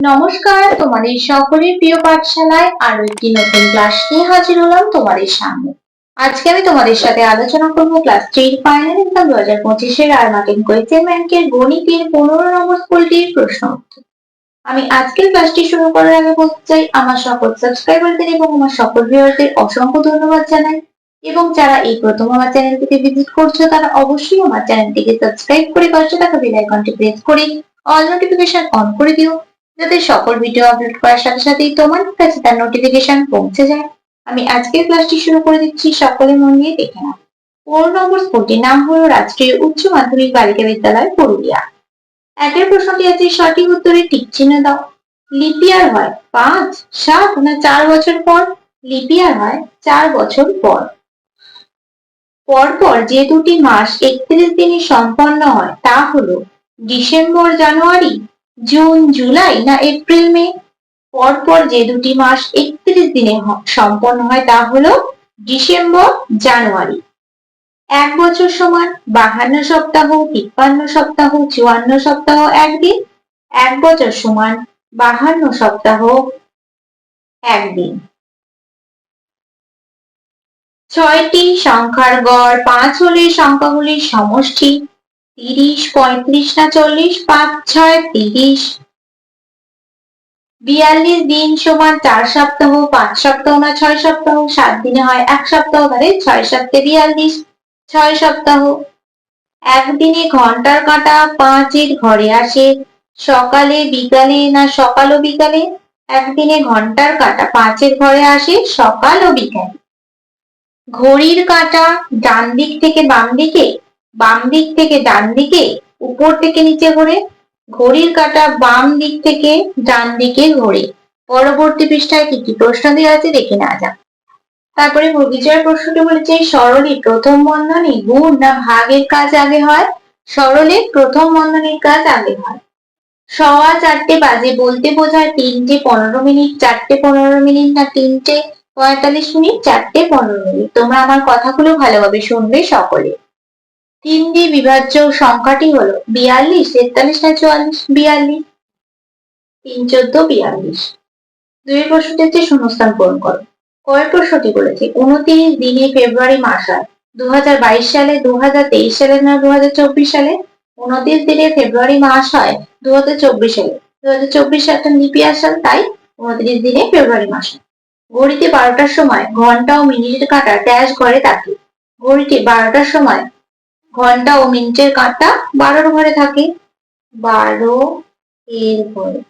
নমস্কার, তোমাদের সকলের প্রিয় পাঠশালায় আরও একটি নতুন ক্লাস নিয়ে হাজির হলাম তোমাদের সামনে। আজকে আমি তোমাদের সাথে আলোচনা করব ক্লাস থ্রির ফাইনাল এক্সাম দু হাজার পঁচিশের আর মার্কিন কোয়েশ্চেন ব্যাংকের গণিতের পনেরো নম্বর স্কুলটির প্রশ্ন উত্তর। আমি আজকের ক্লাসটি শুরু করার আগে বলতে চাই, আমার সকল সাবস্ক্রাইবারদের এবং আমার সকল ভিউয়ারদের অসংখ্য ধন্যবাদ জানাই। এবং যারা এই প্রথম আমার চ্যানেলটিকে ভিজিট করছ, তারা অবশ্যই আমার চ্যানেলটিকে সাবস্ক্রাইব করে পাশে থাকা বেল আইকনটি প্রেস করে অল নোটিফিকেশন অন করে দিও। যাতে সকল ভিডিও আপলোড করার সাথে সাথেই তোমার কাছে তার নোটিফিকেশন পৌঁছে যায়। আমি আজকের ক্লাসটি শুরু করে দিচ্ছি, সকলে মন দিয়ে দেখে নাও। পনেরো নম্বর স্কুলটির নাম হলো রাষ্ট্রীয় উচ্চ মাধ্যমিক বালিকা বিদ্যালয় পুরুলিয়া। একের প্রশ্নটি আছে, সঠিক উত্তরে টিক চিহ্ন দাও। লিপিয়ার হয় পাঁচ, সাত না চার বছর পর? লিপিয়ার হয় চার বছর পর। পরপর যে দুটি মাস একত্রিশ দিনে সম্পন্ন হয়, তা হলো ডিসেম্বর, জানুয়ারি জুন, জুলাই না এপ্রিল, মে? পরপর যে দুটি মাস একত্রিশ দিনে সম্পন্ন হয় তা হলো ডিসেম্বর, জানুয়ারি। এক বছর সমান বাহান্ন সপ্তাহ, তিপ্পান্ন সপ্তাহ, চুয়ান্ন সপ্তাহ একদিন। এক বছর সমান বাহান্ন সপ্তাহ একদিন। ছয়টি সংখ্যার গড়, পাঁচ হলে সংখ্যাগুলির সমষ্টি। তিরিশ, পঁয়ত্রিশ না চল্লিশ? পাঁচ, ছয়, তিরিশ। বিয়াল্লিশ দিন সমান চার সপ্তাহ, পাঁচ সপ্তাহ না ছয় সপ্তাহ? সাত দিনে হয় এক সপ্তাহ, তাহলে ছয় সপ্তাহে বিয়াল্লিশ। ছয় সপ্তাহ। একদিনে ঘণ্টার কাঁটা পাঁচের ঘরে আসে। সকালে, বিকালে না সকাল ও বিকালে? একদিনে ঘণ্টার কাঁটা পাঁচের ঘরে আসে সকাল ও বিকালে। ঘড়ির কাঁটা ডান দিক থেকে বাম দিকে? বাম দিক থেকে ডান দিকে উপর থেকে নিচে ঘোরে, ঘড়ির কাঁটা বাম দিক থেকে ডান দিকে ঘোরে। পরবর্তী পৃষ্ঠায় কি কি প্রশ্ন দেওয়া আছে দেখে নেওয়া যাক। তারপরে বিজয়ের প্রশ্নটি বলেছে সরলে প্রথম বন্ধনী গুণ না ভাগের কাজ আগে হয়? সরলে প্রথম বন্ধনীর কাজ আগে হয়। সওয়া চারটে বাজে বলতে বোঝায় তিনটে পনেরো মিনিট, চারটে পনেরো মিনিট না তিনটে পঁয়তাল্লিশ মিনিট, চারটে পনেরো মিনিট। তোমরা আমার কথাগুলো ভালোভাবে শুনবে সকলে। তিন দিয়ে বিভাজ্য সংখ্যাটি হলো বিয়াল্লিশ, তেতাল্লিশ না চুয়াল্লিশ? বিয়াল্লিশ। তিন, চোদ্দ, বিয়াল্লিশ। দুই প্রশ্নটি হচ্ছে শূন্যস্থান পূরণ করো। কয় প্রশ্নটি বলেছে, উনত্রিশ দিনে ফেব্রুয়ারি মাস হয় দুহাজার বাইশ সালে, দুহাজার তেইশ সালে না দুহাজার চব্বিশ সালে? উনত্রিশ দিনে ফেব্রুয়ারি মাস হয় দু হাজার চব্বিশ সালে। দু সাল একটা লিপিয়ার সাল তাই উনত্রিশ দিনে ফেব্রুয়ারি মাস ঘড়িতে বারোটার সময় ঘণ্টা ও মিনিটের কাঁটা ড্যাশ ঘরে থাকে ঘড়িতে বারোটার সময় ঘণ্টা ও মিনিটের কাঁটা বারোর ঘরে থাকে। বারো এর ঘরে।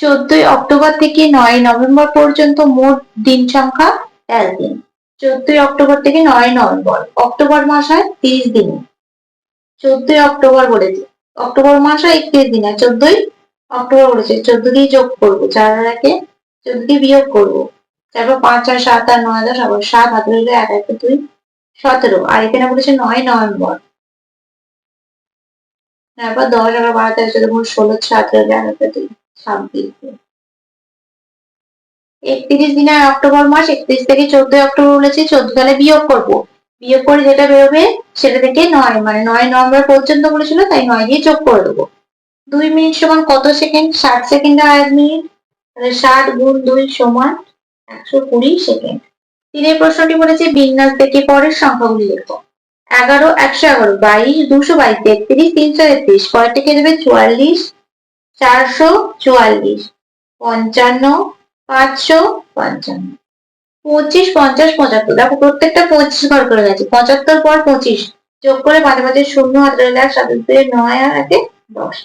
চোদ্দই অক্টোবর থেকে নয় নভেম্বর পর্যন্ত মোট দিন সংখ্যা তেরো দিন চোদ্দই অক্টোবর থেকে নয় নভেম্বর। অক্টোবর মাস হয় তিরিশ দিন। চোদ্দই অক্টোবর বলেছে। অক্টোবর মাস হয় একত্রিশ দিন আর চোদ্দই অক্টোবর বলেছে। চোদ্দ দিয়ে যোগ করব, চার একে চোদ্দ দিয়ে বিয়োগ করব। তারপর পাঁচ আর সাত আর নয় দশ আবার সাত হাত এক এক, দুই। সতেরো। আর এখানে বলেছে নয় নভেম্বর। তারপর দশ এগারো বারো তেরো চোদ্দ পনেরো ষোলো সতেরো এগারো দুই ছাব্বিশ। একত্রিশ দিন আর অক্টোবর মাস, একত্রিশ থেকে চোদ্দই অক্টোবর বলেছে চোদ্দ তাহলে বিয়োগ করব। বিয়োগ করে যেটা বেরোবে সেটা থেকে নয়। মানে নয় নভেম্বর পর্যন্ত বলেছিল, তাই নয় দিয়ে যোগ করে দেবো। দুই মিনিট সমান কত সেকেন্ড? ষাট সেকেন্ড আর এক মিনিট। তাহলে ষাট গুণ দুই সমান একশো কুড়ি সেকেন্ড। তিনের প্রশ্নটি বলেছে, বিন্যাস থেকে পরের সংখ্যাগুলি লেখো এগারো, একশো এগারো, বাইশ, দুশো বাইশ, তেত্রিশ, তিনশো তেত্রিশ কয়টাকে দেবে? চুয়াল্লিশ, চারশো চুয়াল্লিশ, পঞ্চান্ন, পাঁচশো পঞ্চান্ন। পঁচিশ, পঞ্চাশ, পঁচাত্তর। দেখো, প্রত্যেকটা পঁচিশ ঘর করে গেছে। পঁচাত্তর পর পঁচিশ। যোগ করে মাঝে মাঝে শূন্য হাত রইলে এক, সাত দুই, নয় আর একে, দশ।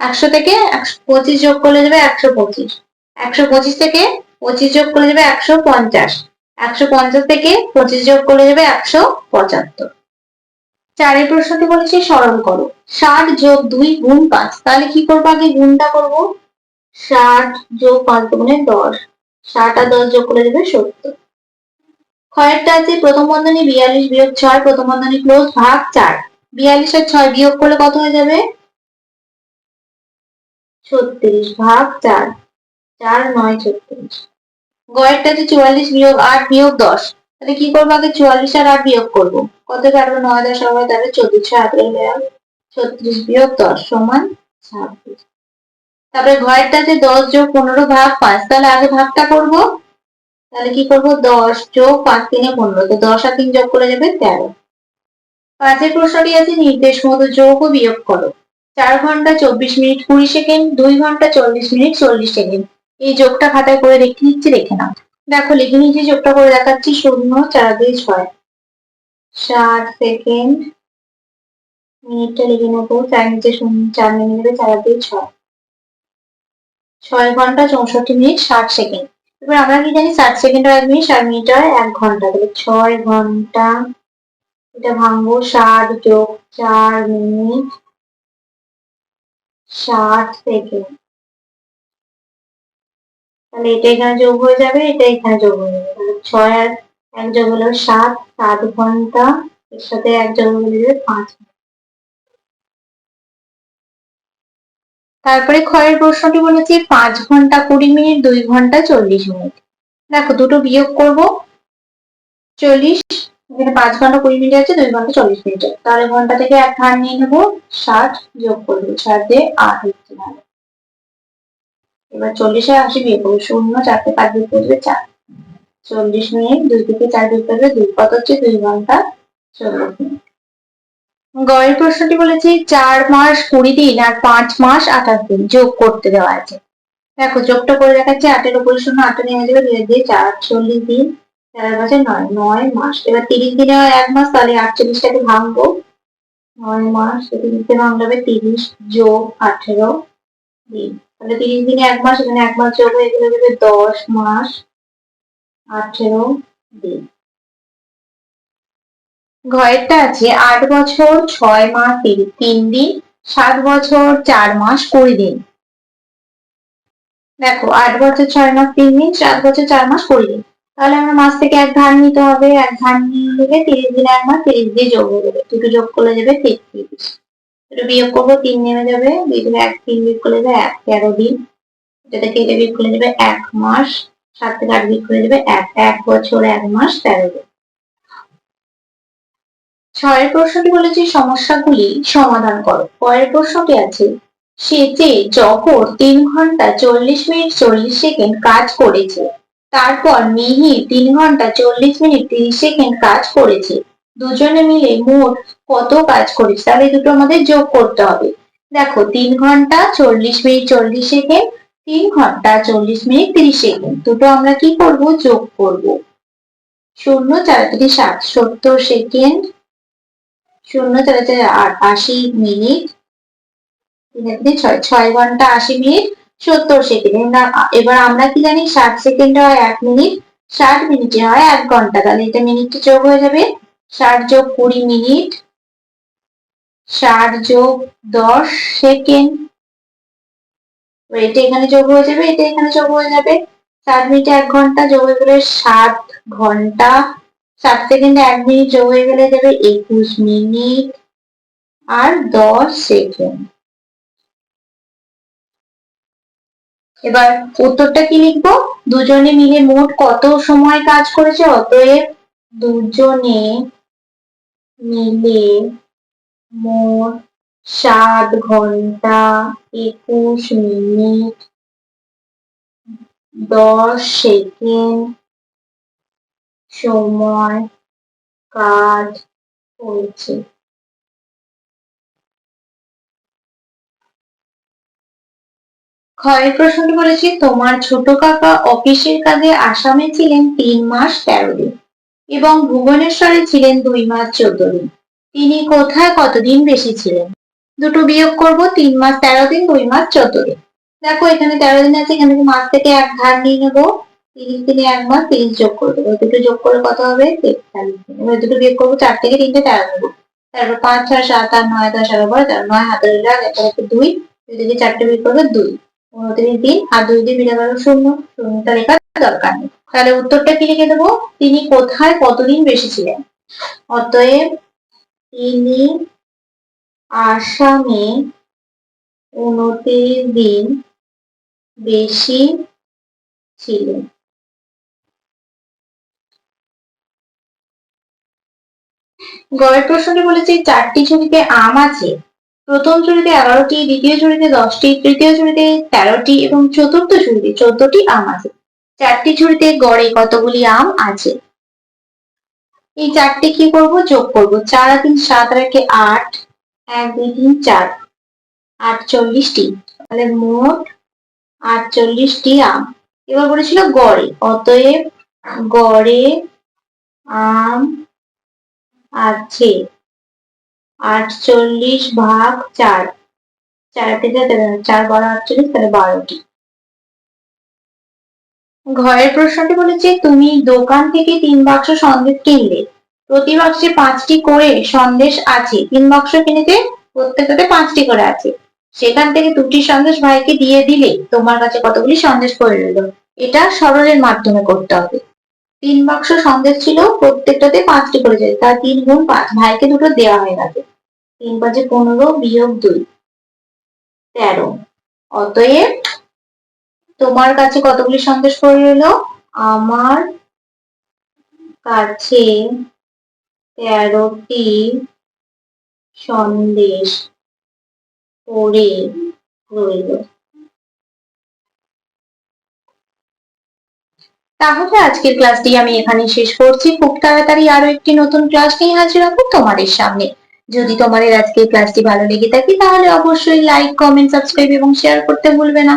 একশো থেকে একশো, পঁচিশ যোগ করলে যাবে একশো পঁচিশ। একশো পঁচিশ থেকে পঁচিশ যোগ করলে যাবে একশো পঞ্চাশ। একশো পঞ্চাশ থেকে পঁচিশ যোগ করলে যাবে একশো পঁচাত্তর। চারের প্রশ্নটি বলেছে সরল করো। ষাট যোগ দুই গুণ পাঁচ। তাহলে কি করব আগে? গুণটা করব। ষাট যোগ পাঁচ গুণে দশ। ষাট আর দশ যোগ করে দেবে সত্তর। কয়েকটা আছে, প্রথম বন্ধনী বিয়াল্লিশ বিয়োগ ছয়, প্রথম বন্ধনী ক্লোজ, ভাগ চার। বিয়াল্লিশ আর ছয় বিয়োগ করলে কত হয়ে যাবে? ছত্রিশ, ভাগ চার। চার, নয়, ছত্রিশ। গয়েরটা আছে চুয়াল্লিশ বিয়োগ আট বিয়োগ দশ। তাহলে কি করব আগে চুয়াল্লিশ আর আট বিয়োগ করব? কত কাটবো? নয় দশ হবে তাহলে গেল ছত্রিশ বিয়োগ দশ সমান ছাব্বিশ। তারপরে ঘরেরটাতে দশ যোগ পনেরো ভাগ পাঁচ, তাহলে আগে ভাগটা করব। তাহলে কি করব? দশ যোগ পাঁচ তিনে পনেরো, তো দশ আর তিন যোগ করে যাবে তেরো। পাঁচের প্রশ্নটি আছে, নির্দেশ মতো যোগ ও বিয়োগ করো। চার ঘণ্টা চব্বিশ মিনিট কুড়ি সেকেন্ড, দুই ঘণ্টা চল্লিশ মিনিট চল্লিশ সেকেন্ড। এই যোগটা খাতায় করে রেখে নিচ্ছি রেখে নাও। দেখো লিখে নিচ্ছি যোগটা করে দেখাচ্ছি, শূন্য, চার, দুই, ছয়। ষাট সেকেন্ড মিনিটটা লিখে নেব, চার নিচে শূন্য, চার মিনিটে চার, দুই, ছয়। ছয় ঘণ্টা চৌষট্টি মিনিট, ষাট সেকেন্ড এবার আমরা কি জানি, ষাট সেকেন্ড আর এক মিনিট ষাট মিনিট হয় এক ঘণ্টা। তাহলে ছয় ঘণ্টা, এটা ভাঙবো, ষাট যোগ চার মিনিট, ষাট সেকেন্ড তাহলে এটা এখানে যোগ হয়ে যাবে এটা এখানে যোগ হয়ে যাবে। তাহলে ছয় আর এক যোগ হলো সাত সাত ঘণ্টা, এর সাথে এক যোগ হয়ে যাবে পাঁচ তারপরে ক্ষয়ের প্রশ্নটি বলেছে, পাঁচ ঘণ্টা কুড়ি মিনিট, দুই ঘণ্টা চল্লিশ মিনিট। দেখো, দুটো বিয়োগ করব, চল্লিশ, এখানে পাঁচ ঘণ্টা কুড়ি মিনিট আছে, দুই ঘণ্টা চল্লিশ মিনিট তাহলে ঘণ্টা থেকে এক ঘাট নিয়ে নেব, ষাট যোগ করব, ষাট দিয়ে আট হচ্ছে। এবার চল্লিশে বিয়োগ করব শূন্য চারটে পাঁচ বিয়োগ করবে চার। চল্লিশ মিনিট দুই থেকে চার বিয়োগ করবে দুই। কত হচ্ছে? দুই ঘণ্টা চল্লিশ। মিনিট গয়ের প্রশ্নটি বলেছে, চার মাস কুড়ি দিন আর পাঁচ মাস আঠাশ দিন যোগ করতে দেওয়া আছে। দেখো, যোগটা করে দেখাচ্ছে, আটের উপরে শূন্য আটটা নেমে যাবে, দুই দিয়ে চার আটচল্লিশ দিন, চার মাসে নয় নয় মাস। এবার তিরিশ দিনে হয় এক মাস, তাহলে আটচল্লিশটাকে ভাঙবো। নয় মাস, তিরিশে ভাঙলে হবে তিরিশ যোগ আঠেরো দিন। তাহলে তিরিশ দিনে এক মাস এখানে এক মাস যোগ হয়ে গেলে যাবে দশ মাস, আঠেরো দিন। ঘরেরটা আছে আট বছর, ছয় মাস, তিন দিন, সাত বছর, চার মাস, কুড়ি দিন। দেখো, আট বছর, ছয় মাস, তিন দিন, সাত বছর, চার মাস, কুড়ি দিন। তাহলে আমরা মাস থেকে এক ধান নিতে হবে। এক ধান নিয়ে নিলে তিরিশ দিনে এক মাস, তিরিশ দিয়ে যোগ হয়ে যাবে। দুটো যোগ করলে যাবে তেত্রিশ এটা বিয়োগ করব, তিন নেমে যাবে। দুই থেকে এক, তিন বিয়োগ করলে যাবে এক, তেরো দিন এটা থেকে এটা বিয়োগ করলে যাবে এক মাস। সাত থেকে আট বিয়োগ করলে যাবে এক এক বছর এক মাস, তেরো দিন ছয়ের প্রশ্নটি বলেছে, সমস্যাগুলি সমাধান করো। পরের প্রশ্নটি আছে, সেচে জহর তিন ঘণ্টা চল্লিশ মিনিট চল্লিশ সেকেন্ড কাজ করেছে। তারপর মিহির তিন ঘণ্টা চল্লিশ মিনিট তিরিশ সেকেন্ড কাজ করেছে। দুজনে মিলে মোট কত কাজ করেছে তাহলে দুটো আমাদের যোগ করতে হবে। দেখো, তিন ঘণ্টা চল্লিশ মিনিট চল্লিশ সেকেন্ড তিন ঘণ্টা চল্লিশ মিনিট তিরিশ সেকেন্ড দুটো আমরা কি করব? যোগ করব। শূন্য চার থেকে সাত, সত্তর সেকেন্ড, শূন্য চার চার আশি মিনিট ছয় ছয় ঘণ্টা আশি মিনিট, সত্তর সেকেন্ড। এবার আমরা কি জানি? ষাট সেকেন্ডে হয় এক মিনিট, ষাট মিনিটে হয় এক ঘণ্টা। তাহলে এটা মিনিটটা যোগ হয়ে যাবে ষাট যোগ কুড়ি মিনিট ষাট যোগ দশ সেকেন্ড। এটা এখানে যোগ হয়ে যাবে, এটা এখানে যোগ হয়ে যাবে। ষাট মিনিটে এক ঘণ্টা যোগ হয়ে গেলে সাত ঘণ্টা। সাত সেকেন্ডে এক মিনিট যোগ হয়ে গেলে যাবে একুশ মিনিট আর দশ সেকেন্ড। এবার উত্তরটা কি লিখব? দুজনে মিলে মোট কত সময় কাজ করেছে? অতএব দুজনে মিলে মোট সাত ঘণ্টা একুশ মিনিট দশ সেকেন্ড সময় কাজ হয়েছে ক্ষয়ের প্রশ্নটি বলেছি, তোমার ছোট কাকা অফিসের কাজে আসামে ছিলেন তিন মাস তেরো দিন। এবং ভুবনেশ্বরে ছিলেন দুই মাস চোদ্দ দিন তিনি কোথায় কতদিন বেশি ছিলেন? দুটো বিয়োগ করব, তিন মাস তেরো দিন, দুই মাস চোদ্দ দিন দেখো, এখানে তেরো দিন আছে, এখানে মাস থেকে এক ধার নিয়ে নেব। তিরিশ দিনে এক মাস, তিরিশ যোগ করে দেবো। দুটো যোগ করলে কত হবে? তেতাল্লিশ দিন। এবার দুটো বিয়োগ করব, চার থেকে তিনটে তেরো নেব। তারপর পাঁচ, ছয়, সাত, আট, নয়, দশ, এগারো তেরো, নয় হাতের লাগ একটা দুই। দুই থেকে চারটে বিয়োগ করবে, দুই। উনত্রিশ দিন আর দুই দিন মিলে গেল শূন্য। শূন্যটা লেখার দরকার নেই। তাহলে উত্তরটা কি লিখে দেবো? তিনি কোথায় কতদিন বেশি ছিলেন অতএব তিনি আসামে উনত্রিশ দিন বেশি ছিলেন গয়ের প্রশ্নটি বলেছে, চারটি ঝুড়িতে আম আছে। প্রথম ঝুড়িতে এগারোটি, দ্বিতীয় ঝুড়িতে দশটি, তৃতীয় ঝুড়িতে তেরোটি এবং চতুর্থ ঝুড়িতে চোদ্দটি আম আছে। চারটি ঝুড়িতে গড়ে কতগুলি আম আছে? এই চারটে কি করব? যোগ করব। চার, তিন, সাত একে আট। এক, দুই, তিন, চার। আটচল্লিশটি। তাহলে মোট আটচল্লিশটি আম। এবার বলেছিল গড়ে। অতএব গড়ে আম আছে। আটচল্লিশ ভাগ চার। চার থেকে চার বারো, আটচল্লিশ, তাহলে বারোটি। ঘরের প্রশ্নটি বলেছে তুমি দোকান থেকে তিন বাক্স সন্দেশ কিনলে, প্রতি বাক্সে পাঁচটি করে সন্দেশ আছে, তিন বাক্স কিনেছে প্রত্যেকটাতে পাঁচটি করে আছে। সেখান থেকে দুটি সন্দেশ ভাইকে দিয়ে দিলে তোমার কাছে কতগুলি সন্দেশ পড়ে রইল? এটা সরলের মাধ্যমে করতে হবে। তিন বাক্স সন্দেশ ছিল, প্রত্যেকটাতে পাঁচটি করে যায়। তার তিন গুণ পাঁচ, ভাইকে দুটো দেওয়া হয়ে গেছে। তিন পাঁচে পনেরো বিয়োগ দুই, তেরো। অতএব তোমার কাছে কতগুলি সন্দেশ পড়ে রইল? আমার কাছে তেরোটি সন্দেশ পড়ে রইল। তাহলে আজকের ক্লাসটি আমি এখানে শেষ করছি। খুব তাড়াতাড়ি আরও একটি নতুন ক্লাস নিয়ে হাজির হব তোমাদের সামনে। যদি তোমাদের আজকের ক্লাসটি ভালো লেগে থাকে, তাহলে অবশ্যই লাইক কমেন্ট সাবস্ক্রাইব এবং শেয়ার করতে ভুলবে না।